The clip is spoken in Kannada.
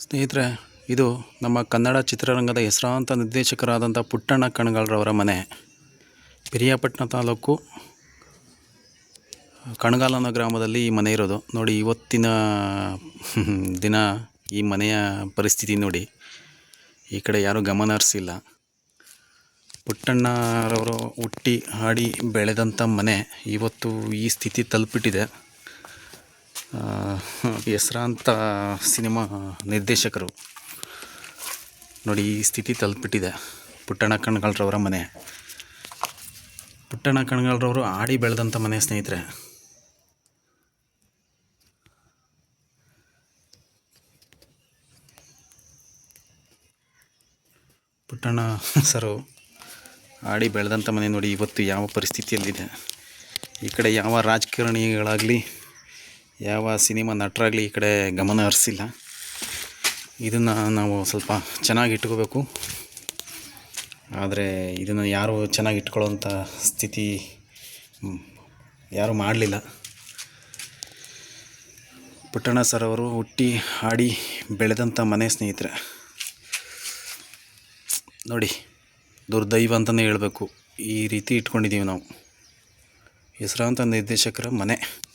ಸ್ನೇಹಿತರೆ, ಇದು ನಮ್ಮ ಕನ್ನಡ ಚಿತ್ರರಂಗದ ಹೆಸರಾಂತ ನಿರ್ದೇಶಕರಾದಂಥ ಪುಟ್ಟಣ್ಣ ಕಣಗಾಲ್ರವರ ಮನೆ. ಪಿರಿಯಾಪಟ್ಟಣ ತಾಲೂಕು ಕಣಗಾಲ್ ಗ್ರಾಮದಲ್ಲಿ ಈ ಮನೆ ಇರೋದು. ನೋಡಿ, ಇವತ್ತಿನ ದಿನ ಈ ಮನೆಯ ಪರಿಸ್ಥಿತಿ ನೋಡಿ. ಈ ಕಡೆ ಯಾರೂ ಗಮನ ಹರಿಸಿಲ್ಲ. ಪುಟ್ಟಣ್ಣರವರು ಹುಟ್ಟಿ, ಹಾಡಿ ಬೆಳೆದಂಥ ಮನೆ ಇವತ್ತು ಈ ಸ್ಥಿತಿ ತಲುಪಿಟ್ಟಿದೆ. ಹೆಸರಾಂತ ಸಿನಿಮಾ ನಿರ್ದೇಶಕರು. ನೋಡಿ, ಈ ಸ್ಥಿತಿ ತಲುಪಿಟ್ಟಿದೆ ಪುಟ್ಟಣ್ಣ ಕಣ್ಗಾಲ್ರವರ ಮನೆ. ಪುಟ್ಟಣ್ಣ ಕಣ್ಗಾಲ್ರವರು ಆಡಿ ಬೆಳೆದಂಥ ಮನೆ ಸ್ನೇಹಿತರೆ. ಪುಟ್ಟಣ್ಣ ಸರು ಆಡಿ ಬೆಳೆದಂಥ ಮನೆ ನೋಡಿ, ಇವತ್ತು ಯಾವ ಪರಿಸ್ಥಿತಿಯಲ್ಲಿದೆ? ಈ ಕಡೆ ಯಾವ ರಾಜಕಾರಣಿಗಳಾಗಲಿ ಯಾವ ಸಿನಿಮಾ ನಟರಾಗಲಿ ಈ ಕಡೆ ಗಮನ ಹರಿಸಿಲ್ಲ. ಇದನ್ನು ನಾವು ಸ್ವಲ್ಪ ಚೆನ್ನಾಗಿ ಇಟ್ಕೋಬೇಕು. ಆದರೆ ಇದನ್ನು ಯಾರು ಚೆನ್ನಾಗಿ ಇಟ್ಕೊಳ್ಳೋಂಥ ಸ್ಥಿತಿ ಯಾರೂ ಮಾಡಲಿಲ್ಲ. ಪುಟ್ಟಣ್ಣ ಸರ್ ಅವರು ಹುಟ್ಟಿ ಹಾಡಿ ಬೆಳೆದಂಥ ಮನೆ ಸ್ನೇಹಿತರೆ. ನೋಡಿ, ದುರ್ದೈವ ಅಂತಲೇ ಹೇಳಬೇಕು. ಈ ರೀತಿ ಇಟ್ಕೊಂಡಿದ್ದೀವಿ ನಾವು. ಹೆಸರಾಂತ ನಿರ್ದೇಶಕರ ಮನೆ.